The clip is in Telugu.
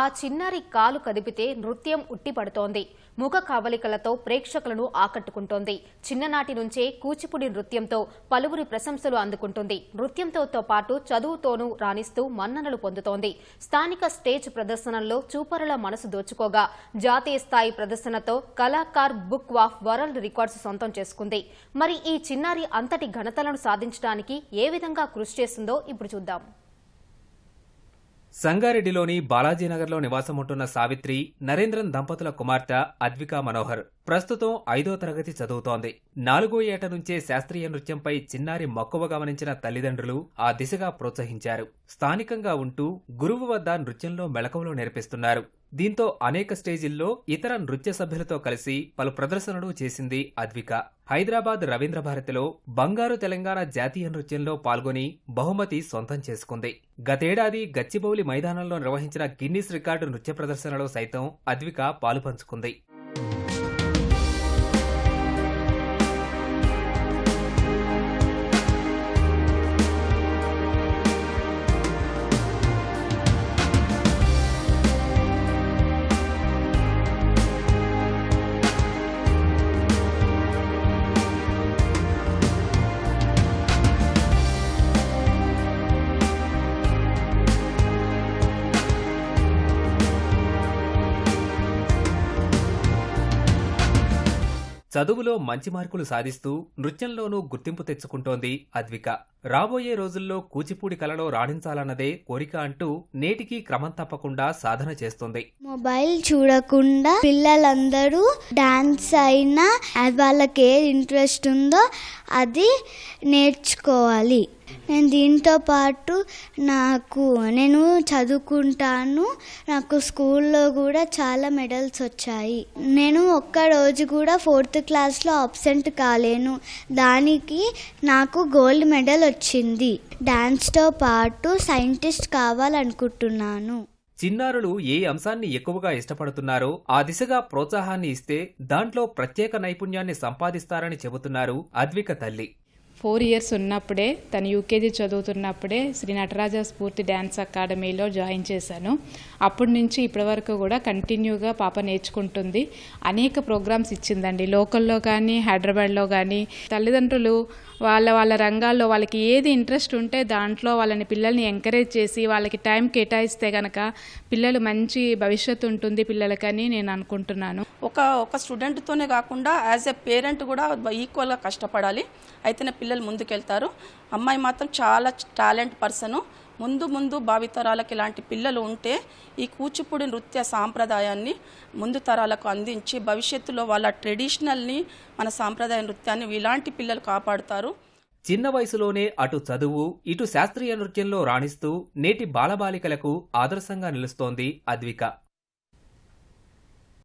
ఆ చిన్నారి కాలు కదిపితే నృత్యం ఉట్టిపడుతోంది. ముఖ కవలికలతో ప్రేక్షకులను ఆకట్టుకుంటోంది. చిన్ననాటి నుంచే కూచిపూడి నృత్యంతో పలువురి ప్రశంసలు అందుకుంటుంది. నృత్యంతో పాటు చదువుతోనూ రాణిస్తూ మన్ననలు పొందుతోంది. స్థానిక స్టేజ్ ప్రదర్శనల్లో చూపరుల మనసు దోచుకోగా జాతీయ స్థాయి ప్రదర్శనతో Kalakar book of world records సొంతం చేసుకుంది. మరి ఈ చిన్నారి అంతటి ఘనతలను సాధించడానికి ఏ విధంగా కృషి చేస్తుందో ఇప్పుడు చూద్దాం. సంగారెడ్డిలోని బాలాజీనగర్లో నివాసముంటున్న సావిత్రి నరేంద్రన్ దంపతుల కుమార్తె అద్వికా మనోహర్ ప్రస్తుతం ఐదో తరగతి చదువుతోంది. నాలుగో ఏట నుంచే శాస్త్రీయ నృత్యంపై చిన్నారి మక్కువ గమనించిన తల్లిదండ్రులు ఆ దిశగా ప్రోత్సహించారు. స్థానికంగా ఉంటూ గురువు వద్ద నృత్యంలో మెళకువలు నేర్పిస్తున్నారు. దీంతో అనేక స్టేజీల్లో ఇతర నృత్య సభ్యులతో కలిసి పలు ప్రదర్శనలు చేసింది అద్విక. హైదరాబాద్ రవీంద్ర భారతిలో బంగారు తెలంగాణ జాతీయ నృత్యంలో పాల్గొని బహుమతి సొంతం చేసుకుంది. గతేడాది గచ్చిబౌలి మైదానంలో నిర్వహించిన గిన్నిస్ రికార్డు నృత్య ప్రదర్శనలో సైతం అద్విక పాలుపంచుకుంది చదువులో మంచి మార్కులు సాధిస్తూ నృత్యంలోనూ గుర్తింపు తెచ్చుకుంటోంది అద్విక. రాబోయే రోజుల్లో కూచిపూడి కళలో రాణించాలన్నదే కోరిక అంటూ నేటికి క్రమం తప్పకుండా సాధన చేస్తుంది. మొబైల్ చూడకుండా పిల్లలందరూ డాన్స్ అయినా వాళ్ళకి ఏది ఇంట్రెస్ట్ ఉందో అది నేర్చుకోవాలి. నేను దీంతో పాటు నాకు నేను చదువుకుంటాను. నాకు స్కూల్లో కూడా చాలా మెడల్స్ వచ్చాయి. నేను ఒక్క రోజు కూడా ఫోర్త్ క్లాస్లో అబ్సెంట్ కాలేను. దానికి నాకు గోల్డ్ మెడల్ వచ్చింది. డాన్స్తో పాటు సైంటిస్ట్ కావాలనుకుంటున్నాను. చిన్నారులు ఏ అంశాన్ని ఎక్కువగా ఇష్టపడుతున్నారో ఆ దిశగా ప్రోత్సాహాన్ని ఇస్తే దాంట్లో ప్రత్యేక నైపుణ్యాన్ని సంపాదిస్తారని చెబుతున్నారు అద్విక తల్లి. ఫోర్ ఇయర్స్ ఉన్నప్పుడే తను యూకేజీ చదువుతున్నప్పుడే శ్రీ నటరాజ స్ఫూర్తి డ్యాన్స్ అకాడమీలో జాయిన్ చేశాను. అప్పటి నుంచి ఇప్పటివరకు కూడా కంటిన్యూగా పాప నేర్చుకుంటుంది. అనేక ప్రోగ్రామ్స్ ఇచ్చిందండి. లోకల్లో కానీ హైదరాబాద్లో కానీ తల్లిదండ్రులు వాళ్ళ వాళ్ళ రంగాల్లో వాళ్ళకి ఏది ఇంట్రెస్ట్ ఉంటే దాంట్లో వాళ్ళని పిల్లల్ని ఎంకరేజ్ చేసి వాళ్ళకి టైం కేటాయిస్తే కనుక పిల్లలు మంచి భవిష్యత్తు ఉంటుంది పిల్లలకని నేను అనుకుంటున్నాను. ఒక ఒక స్టూడెంట్తోనే కాకుండా యాజ్ ఎ పేరెంట్ కూడా ఈక్వల్గా కష్టపడాలి. అయితేనే పిల్లలు ముందుకెళ్తారు. అమ్మాయి మాత్రం చాలా టాలెంట్ పర్సను ముందు ముందు భావితరాలకు ఇలాంటి పిల్లలు ఉంటే ఈ కూచిపూడి నృత్య సాంప్రదాయాన్ని ముందు తరాలకు అందించి భవిష్యత్తులో వాళ్ళ ట్రెడిషనల్ని మన సాంప్రదాయ నృత్యాన్ని ఇలాంటి పిల్లలు కాపాడుతారు. చిన్న వయసులోనే అటు చదువు ఇటు శాస్త్రీయ నృత్యంలో రాణిస్తూ నేటి బాలబాలికలకు ఆదర్శంగా నిలుస్తోంది అద్విక.